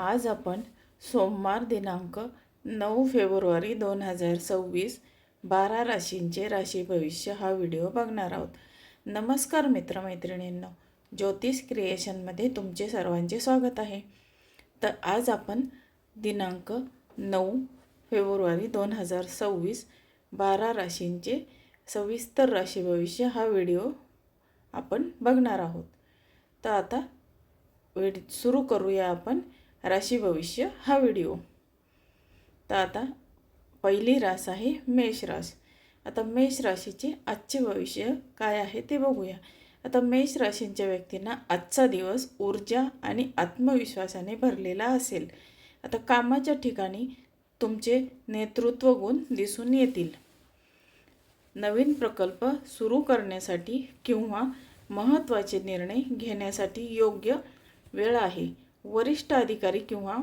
आज आपण सोमवार दिनांक नऊ फेब्रुवारी दोन हजार सव्वीस बारा राशींचे राशी भविष्य हा व्हिडिओ बघणार आहोत. नमस्कार मित्रमैत्रिणींनो ज्योतिष क्रिएशनमध्ये तुमचे सर्वांचे स्वागत आहे. तर आज आपण दिनांक नऊ फेब्रुवारी दोन हजार सव्वीस बारा राशींचे सविस्तर राशी भविष्य हा व्हिडिओ आपण बघणार आहोत. तर आता वेळ सुरू करूया आपण. राशी भविष्य हा व्हिडिओ. तर आता पहिली रास आहे मेष रास. आता मेष राशीचे आजचे भविष्य काय आहे ते बघूया. आता मेष राशींच्या व्यक्तींना आजचा दिवस ऊर्जा आणि आत्मविश्वासाने भरलेला असेल. आता कामाच्या ठिकाणी तुमचे नेतृत्व गुण दिसून येतील. नवीन प्रकल्प सुरू करण्यासाठी किंवा महत्त्वाचे निर्णय घेण्यासाठी योग्य वेळ आहे. वरिष्ठ अधिकारी किंवा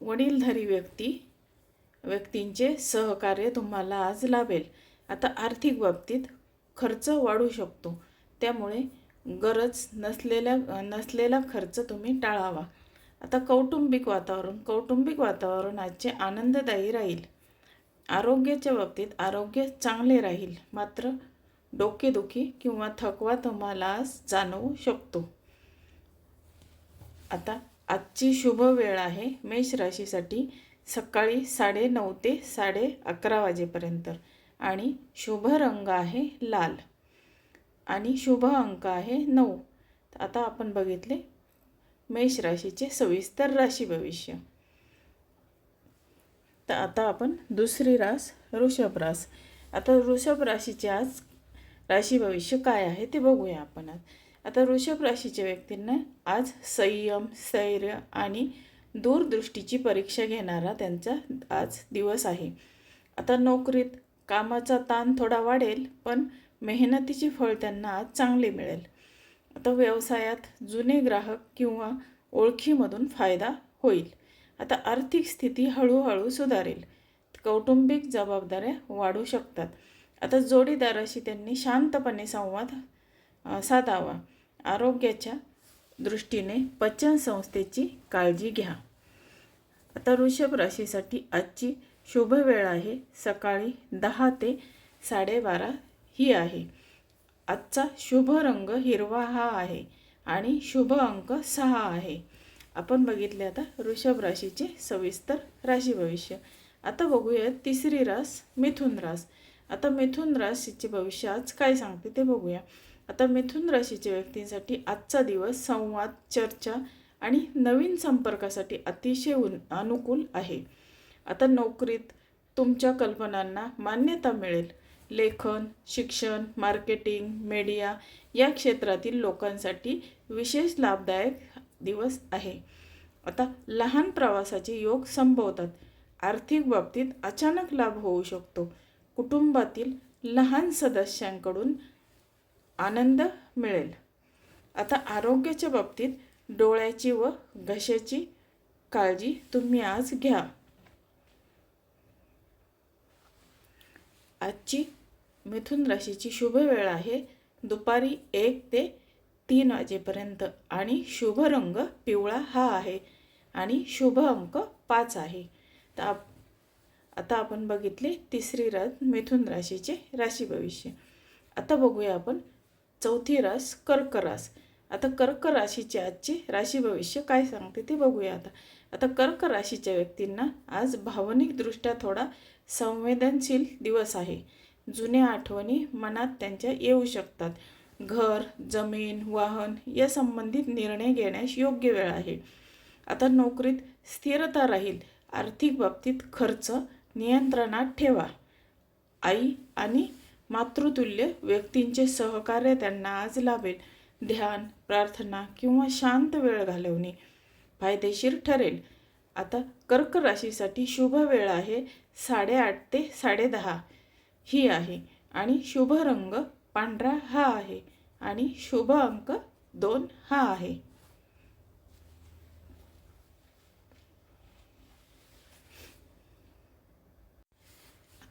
वडीलधारी व्यक्ती व्यक्तींचे सहकार्य तुम्हाला आज लाभेल. आता आर्थिक बाबतीत खर्च वाढू शकतो. त्यामुळे गरज नसलेल्या नसलेला खर्च तुम्ही टाळावा. आता कौटुंबिक वातावरण कौटुंबिक वातावरण आजचे आनंददायी राहील. आरोग्याच्या बाबतीत आरोग्य चांगले राहील. मात्र डोकेदुखी किंवा थकवा तुम्हाला आज जाणवू शकतो. आता आजची शुभ वेळ आहे मेष राशीसाठी सकाळी साडे नऊ ते साडे अकरा वाजेपर्यंत. आणि शुभ रंग आहे लाल. आणि शुभ अंक आहे नऊ. आता आपण बघितले मेष राशीचे सविस्तर राशी भविष्य. तर आता आपण दुसरी रास वृषभ रास. आता वृषभ राशीचे आज राशी भविष्य काय आहे ते बघूया आपण आज. आता वृषभ राशीच्या व्यक्तींना आज संयम स्थैर्य आणि दूरदृष्टीची परीक्षा घेणारा त्यांचा आज दिवस आहे. आता नोकरीत कामाचा ताण थोडा वाढेल पण मेहनतीचे फळ त्यांना आज चांगले मिळेल. आता व्यवसायात जुने ग्राहक किंवा ओळखीमधून फायदा होईल. आता आर्थिक स्थिती हळूहळू सुधारेल. कौटुंबिक जबाबदाऱ्या वाढू शकतात. आता जोडीदाराशी त्यांनी शांतपणे संवाद साधावा. आरोग्याच्या दृष्टीने पचन संस्थेची काळजी घ्या. आता वृषभ राशीसाठी आजची शुभ वेळ आहे. सकाळी दहा ते साडेबारा ही आहे. आजचा शुभ रंग हिरवा हा आहे आणि शुभ अंक सहा आहे. आपण बघितले आता वृषभ राशीचे सविस्तर राशी भविष्य. आता बघूया तिसरी रास मिथुन रास. आता मिथुन राशीचे भविष्य आज काय सांगते ते बघूया. आता मिथुन राशीच्या व्यक्तींसाठी आजचा दिवस संवाद चर्चा आणि नवीन संपर्कासाठी अतिशय उन अनुकूल आहे. आता नोकरीत तुमच्या कल्पनांना मान्यता मिळेल. लेखन शिक्षण मार्केटिंग मीडिया या क्षेत्रातील लोकांसाठी विशेष लाभदायक दिवस आहे. आता लहान प्रवासाचे योग संभवतात. आर्थिक बाबतीत अचानक लाभ होऊ शकतो. कुटुंबातील लहान सदस्यांकडून आनंद मिळेल. आता आरोग्याच्या बाबतीत डोळ्याची व घशाची काळजी तुम्ही आज घ्या. आजची मिथुन राशीची शुभ वेळ आहे दुपारी एक ते तीन वाजेपर्यंत आणि शुभ रंग पिवळा हा आहे आणि शुभ अंक पाच आहे. तर आता आपण बघितले तिसरी रात मिथुन राशीचे राशी भविष्य आता बघूया आपण चौथी रास कर्क रास. आता कर्क राशीची आजची राशी भविष्य काय सांगते ते बघूया आता. आता कर्क राशीच्या व्यक्तींना आज भावनिकदृष्ट्या थोडा संवेदनशील दिवस आहे. जुन्या आठवणी मनात त्यांच्या येऊ शकतात. घर जमीन वाहन या संबंधित निर्णय घेण्यास योग्य वेळ आहे. आता नोकरीत स्थिरता राहील. आर्थिक बाबतीत खर्च नियंत्रणात ठेवा. आई आणि मातृतुल्य व्यक्तींचे सहकार्य त्यांना आज लाभेल. ध्यान प्रार्थना किंवा शांत वेळ घालवणे. फायदेशीर ठरेल. आता कर्क राशीसाठी शुभ वेळ आहे साडेआठ ते साडेदहा. ही आहे. आणि शुभ रंग पांढरा हा आहे. आणि शुभ अंक दोन हा आहे.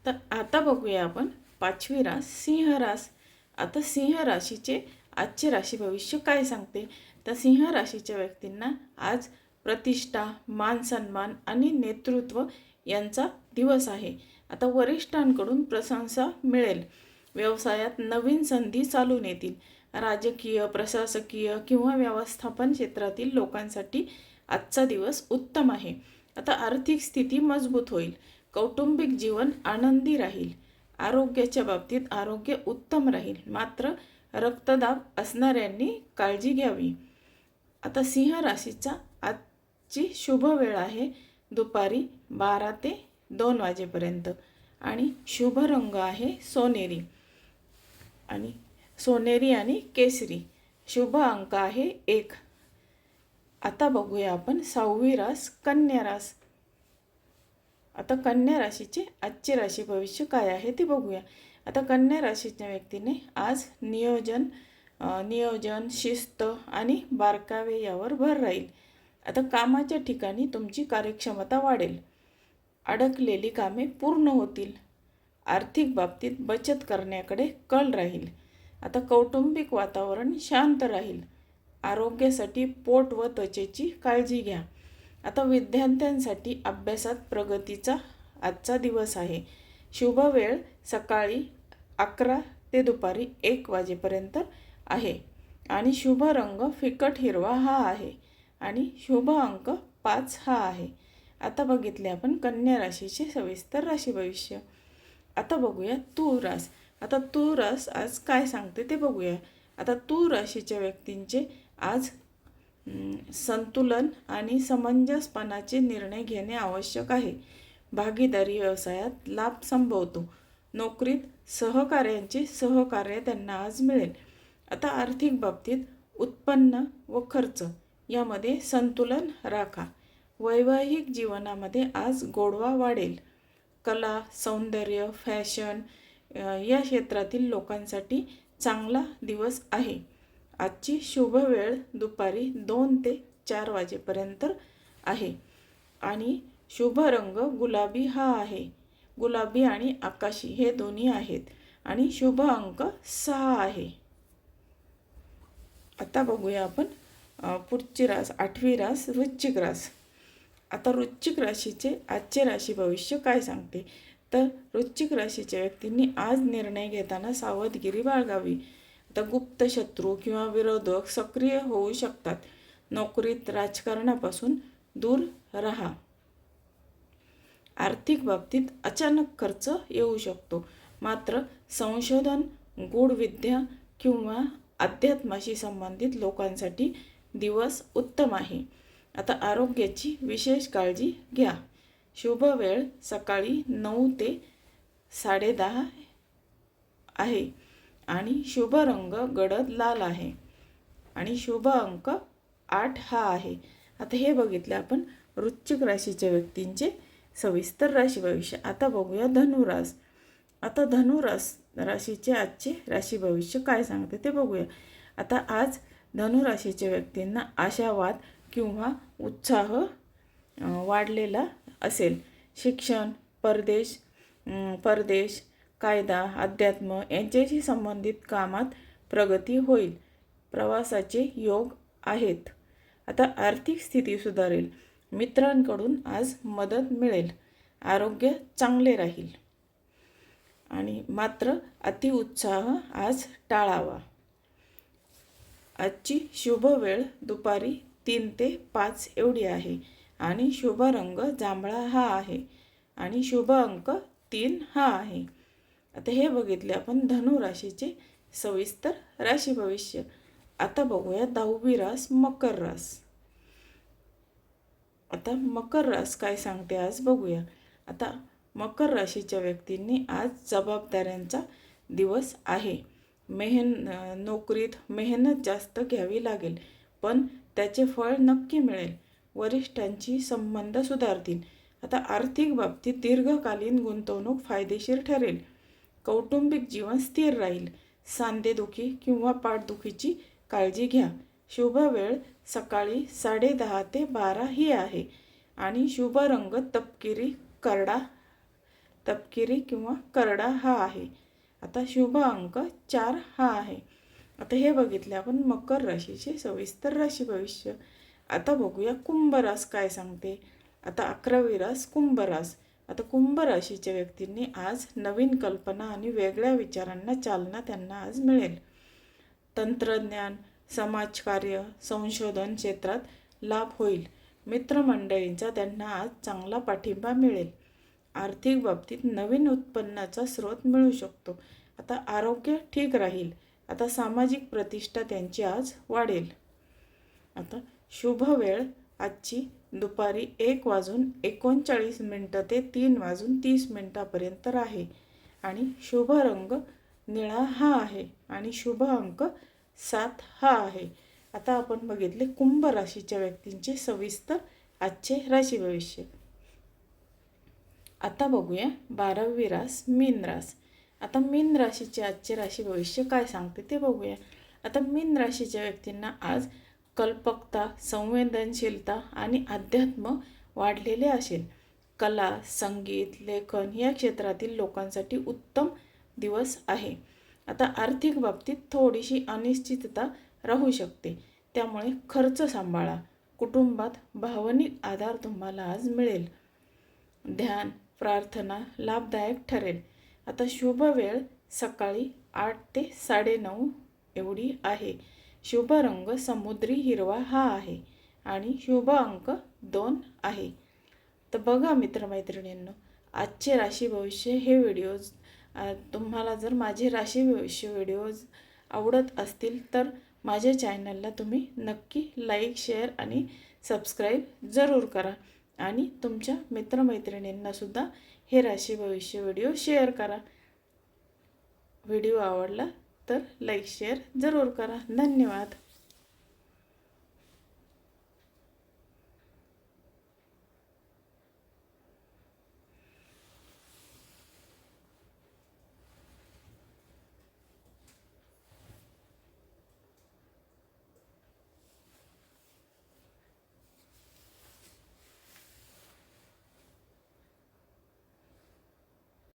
तर आता बघूया आपण पाचवी रास सिंह रास आता सिंह राशीचे आजचे राशी भविष्य काय सांगते? तर सिंह राशीच्या व्यक्तींना आज प्रतिष्ठा मान सन्मान आणि नेतृत्व यांचा दिवस आहे. आता वरिष्ठांकडून प्रशंसा मिळेल. व्यवसायात नवीन संधी चालून येतील राजकीय प्रशासकीय किंवा व्यवस्थापन क्षेत्रातील लोकांसाठी आजचा दिवस उत्तम आहे. आता आर्थिक स्थिती मजबूत होईल. कौटुंबिक जीवन आनंदी राहील. आरोग्याच्या बाबतीत आरोग्य उत्तम राहील. मात्र रक्तदाब असणाऱ्यांनी काळजी घ्यावी. आता सिंह राशीचा आजची शुभ वेळ आहे दुपारी बारा ते दोन वाजेपर्यंत. आणि शुभ रंग आहे सोनेरी आणि सोनेरी आणि केसरी. शुभ अंक आहे एक. आता बघूया आपण सहावी रास कन्या रास. आता कन्या राशीचे आजचे राशी भविष्य काय आहे ते बघूया. आता कन्या राशीच्या व्यक्तीने आज नियोजन नियोजन शिस्त आणि बारकावे यावर भर राहील. आता कामाच्या ठिकाणी तुमची कार्यक्षमता वाढेल. अडकलेली कामे पूर्ण होतील. आर्थिक बाबतीत बचत करण्याकडे कल राहील. आता कौटुंबिक वातावरण शांत राहील. आरोग्यासाठी पोट व त्वचेची काळजी घ्या. आता विद्यार्थ्यांसाठी अभ्यासात प्रगतीचा आजचा दिवस आहे. शुभ वेळ सकाळी अकरा ते दुपारी एक वाजेपर्यंत आहे. आणि शुभ रंग फिकट हिरवा हा आहे. आणि शुभ अंक पाच हा आहे. आता बघितले आपण कन्या राशीचे सविस्तर राशी भविष्य. आता बघूया तू रास. आता तू रास आज काय सांगते ते बघूया. आता तू राशीच्या व्यक्तींचे आज संतुलन आणि समंजसपणाचे निर्णय घेणे आवश्यक आहे. भागीदारी व्यवसायात लाभ संभवतो. नोकरीत सहकार्यांचे सहकार्य त्यांना आज मिळेल. आता आर्थिक बाबतीत उत्पन्न व खर्च यामध्ये संतुलन राखा. वैवाहिक जीवनामध्ये आज गोडवा वाढेल. कला सौंदर्य फॅशन या क्षेत्रातील लोकांसाठी चांगला दिवस आहे. आजची शुभ वेळ दुपारी दोन ते चार वाजेपर्यंत आहे. आणि शुभ रंग गुलाबी हा आहे. गुलाबी आणि आकाशी हे दोन्ही आहेत. आणि शुभ अंक सहा आहे. आता बघूया आपण पुढची रास आठवी रास वृश्चिक रास. आता वृश्चिक राशीचे आजचे राशी भविष्य काय सांगते? तर वृश्चिक राशीच्या व्यक्तींनी आज निर्णय घेताना सावधगिरी बाळगावी. आता गुप्त शत्रू किंवा विरोधक सक्रिय होऊ शकतात. नोकरीत राजकारणापासून दूर राहा. आर्थिक बाबतीत अचानक खर्च येऊ शकतो. मात्र संशोधन गूढविद्या किंवा अध्यात्माशी संबंधित लोकांसाठी दिवस उत्तम आहे. आता आरोग्याची विशेष काळजी घ्या. शुभ वेळ सकाळी नऊ ते साडेदहा आहे. आणि शुभ रंग गडद लाल आहे. आणि शुभ अंक आठ हा आहे. आता हे बघितलं आपण वृश्चिक राशीच्या व्यक्तींचे सविस्तर राशी भविष्य. आता बघूया धनुरास. आता धनुरास राशीचे आजचे राशी भविष्य काय सांगते ते बघूया. आता आज धनुराशीच्या व्यक्तींना आशावाद किंवा उत्साह वाढलेला असेल. शिक्षण परदेश परदेश कायदा अध्यात्म यांच्याशी संबंधित कामात प्रगती होईल. प्रवासाचे योग आहेत. आता आर्थिक स्थिती सुधारेल. मित्रांकडून आज मदत मिळेल. आरोग्य चांगले राहील. आणि मात्र अतिउत्साह आज टाळावा. आजची शुभ वेळ दुपारी तीन ते पाच एवढी आहे. आणि शुभ रंग जांभळा हा आहे. आणि शुभ अंक तीन हा आहे. आता हे बघितले आपण धनु राशीचे सविस्तर राशी भविष्य. आता बघूया दहावी रास मकर रास. आता मकर रास काय सांगते आज बघूया. आता मकर राशीच्या व्यक्तींनी आज जबाबदाऱ्यांचा दिवस आहे. मेहन नोकरीत मेहनत जास्त घ्यावी लागेल पण त्याचे फळ नक्की मिळेल. वरिष्ठांची संबंध सुधारतील. आता आर्थिक बाबतीत दीर्घकालीन गुंतवणूक फायदेशीर ठरेल. कौटुंबिक जीवन स्थिर राहील. सांधेदुखी किंवा पाठदुखीची काळजी घ्या. शुभ वेळ सकाळी साडेदहा ते बारा ही आहे. आणि शुभ रंग तपकिरी करडा तपकिरी किंवा करडा हा आहे. आता शुभ अंक चार हा आहे. आता हे बघितले आपण मकर राशीचे सविस्तर राशी भविष्य. आता बघूया कुंभ रास काय सांगते. आता अकरावी रास कुंभ रास आता कुंभ राशीच्या व्यक्तींनी आज नवीन कल्पना आणि वेगळ्या विचारांना चालना त्यांना आज मिळेल. तंत्रज्ञान समाजकार्य संशोधन क्षेत्रात लाभ होईल. मित्रमंडळींचा त्यांना आज चांगला पाठिंबा मिळेल. आर्थिक बाबतीत नवीन उत्पन्नाचा स्रोत मिळू शकतो. आता आरोग्य ठीक राहील. आता सामाजिक प्रतिष्ठा त्यांची आज वाढेल. आता शुभ वेळ आजची दुपारी एक वाजून एकोणचाळीस मिनटं ते तीन वाजून तीस मिनटापर्यंत आहे आणि शुभ रंग निळा हा आहे आणि शुभ अंक सात हा आहे. आता आपण बघितले कुंभ राशीच्या व्यक्तींचे सविस्तर आजचे राशी भविष्य. आता बघूया बारावी रास मीन रास. आता मीन राशीचे आजचे राशी भविष्य काय सांगते ते बघूया. आता मीन राशीच्या व्यक्तींना आज कल्पकता संवेदनशीलता आणि अध्यात्म वाढलेले असेल. कला संगीत लेखन या क्षेत्रातील लोकांसाठी उत्तम दिवस आहे. आता आर्थिक बाबतीत थोडीशी अनिश्चितता राहू शकते. त्यामुळे खर्च सांभाळा. कुटुंबात भावनिक आधार तुम्हाला आज मिळेल. ध्यान प्रार्थना लाभदायक ठरेल. आता शुभ वेळ सकाळी आठ ते साडेनऊ एवढी आहे. शुभ रंग समुद्री हिरवा हा आहे आणि शुभ अंक दोन आहे. तर बघा मित्रमैत्रिणींनो आजचे राशी भविष्य हे व्हिडिओज तुम्हाला जर माझे राशी भविष्य व्हिडिओज आवडत असतील तर माझ्या चॅनलला तुम्ही नक्की लाईक शेअर आणि सबस्क्राईब जरूर करा. आणि तुमच्या मित्रमैत्रिणींनासुद्धा हे राशी भविष्य व्हिडिओ शेअर करा. व्हिडिओ आवडला तर लाईक शेअर जरूर करा. धन्यवाद.